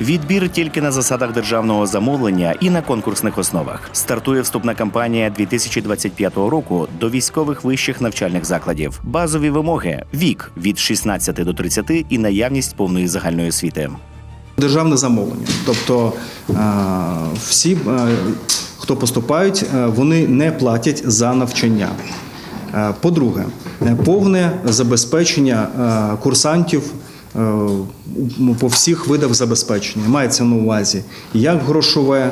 Відбір тільки на засадах державного замовлення і на конкурсних основах. Стартує вступна кампанія 2025 року до військових вищих навчальних закладів. Базові вимоги: вік від 16 до 30 і наявність повної загальної освіти. Державне замовлення. Тобто е, всі, е, хто поступають, е, вони не платять за навчання. По-друге, повне забезпечення курсантів по всіх видах забезпечення. Мається на увазі як грошове,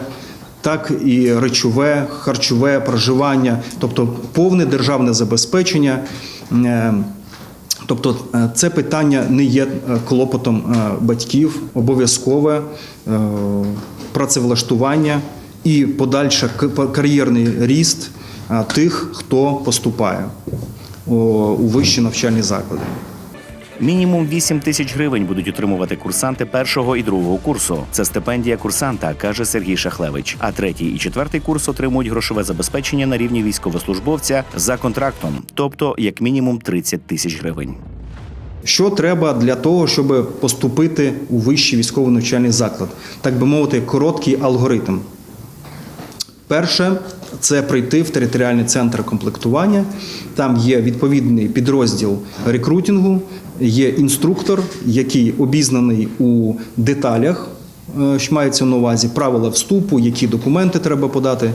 так і речове, харчове, проживання, тобто повне державне забезпечення. Е, Тобто е, це питання не є е, клопотом е, батьків, обов'язкове е, працевлаштування і подальший кар'єрний ріст е, тих, хто поступає у вищі навчальні заклади. Мінімум 8 тисяч гривень будуть отримувати курсанти першого і другого курсу. Це стипендія курсанта, каже Сергій Шахлевич. А третій і четвертий курс отримують грошове забезпечення на рівні військовослужбовця за контрактом, тобто як мінімум 30 тисяч гривень. Що треба для того, щоб поступити у вищий військовий навчальний заклад? Так би мовити, короткий алгоритм. Перше це прийти в територіальний центр комплектування. Там є відповідний підрозділ рекрутингу, є інструктор, який обізнаний у деталях, е, що мається на увазі правила вступу, які документи треба подати,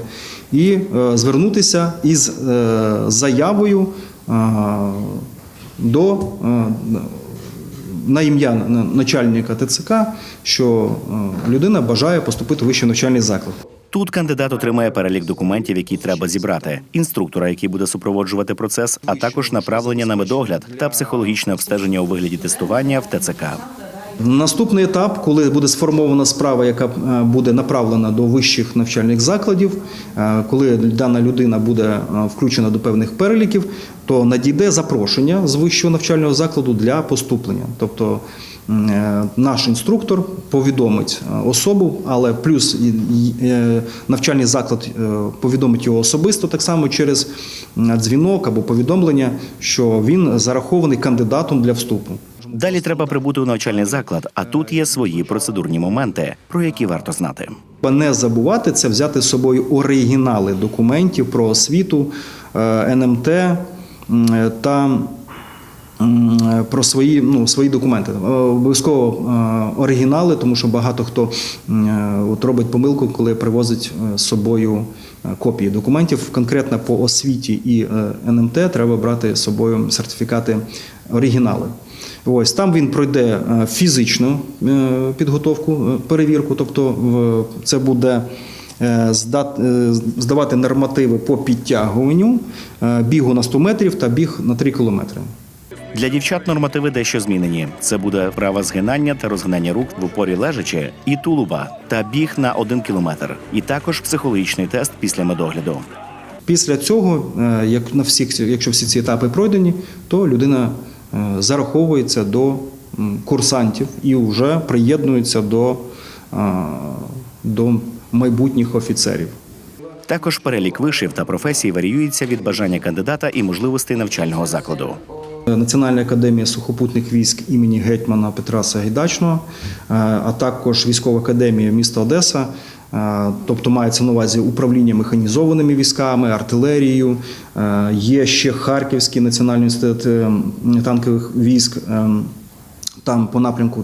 і е, звернутися із е, заявою до на ім'я начальника ТЦК, що людина бажає поступити у вищий навчальний заклад. Тут кандидат отримає перелік документів, які треба зібрати, інструктора, який буде супроводжувати процес, а також направлення на медогляд та психологічне обстеження у вигляді тестування в ТЦК. Наступний етап, коли буде сформована справа, яка е, буде направлена до вищих навчальних закладів, е, коли дана людина буде е, включена до певних переліків, то надійде запрошення з вищого навчального закладу для поступлення. Тобто наш інструктор повідомить особу, але плюс навчальний заклад повідомить його особисто, так само через дзвінок або повідомлення, що він зарахований кандидатом для вступу. Далі треба прибути у навчальний заклад, а тут є свої процедурні моменти, про які варто знати. Не забувати це взяти з собою оригінали документів про освіту, е, НМТ та про свої, ну, свої документи. Е, Обов'язково е, оригінали, тому що багато хто от робить помилку, коли привозить з собою копії документів. Конкретно по освіті і НМТ треба брати з собою сертифікати оригінали. Ось там він пройде е, фізичну е, підготовку, е, перевірку, тобто це буде здавати нормативи по підтягуванню, бігу на 100 метрів та біг на 3 кілометри. Для дівчат нормативи дещо змінені. Це буде права згинання та розгинання рук в упорі лежачи і тулуба та біг на один кілометр, і також психологічний тест після медогляду. Після цього, як на всіх, якщо всі ці етапи пройдені, то людина зараховується до курсантів і вже приєднується до, е, до майбутніх офіцерів. Також перелік вишів та професій варіюється від бажання кандидата і можливостей навчального закладу. Національна академія сухопутних військ імені гетьмана Петра Сагайдачного, е, а також військова академія міста Одеса. Е, Тобто мається на увазі управління механізованими військами, артилерією. Е, Є ще Харківський національний інститут е, танкових військ. Там по напрямку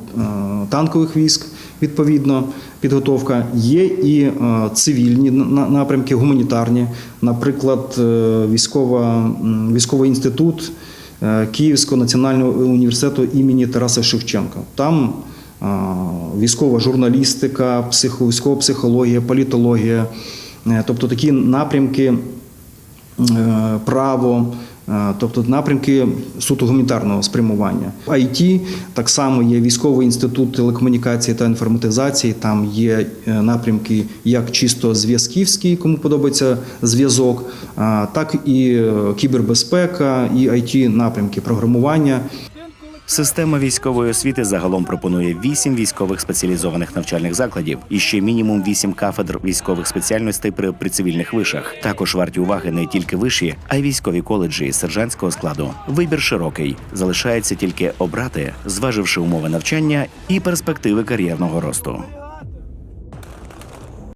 танкових військ відповідно підготовка. Є і цивільні на- напрямки, гуманітарні, наприклад, військова, військовий інститут Київського національного університету імені Тараса Шевченка. Там військова журналістика, психо, військова психологія, політологія, Е, тобто такі напрямки е, право, е, тобто напрямки суто гуманітарного спрямування. IT, так само є військовий інститут телекомунікації та інформатизації. Там є напрямки як чисто зв'язківські, кому подобається зв'язок, так і кібербезпека, і IT напрямки програмування. Система військової освіти загалом пропонує вісім військових спеціалізованих навчальних закладів і ще мінімум вісім кафедр військових спеціальностей при, при цивільних вишах. Також варті уваги не тільки виші, а й військові коледжі сержантського складу. Вибір широкий. Залишається тільки обрати, зваживши умови навчання і перспективи кар'єрного росту.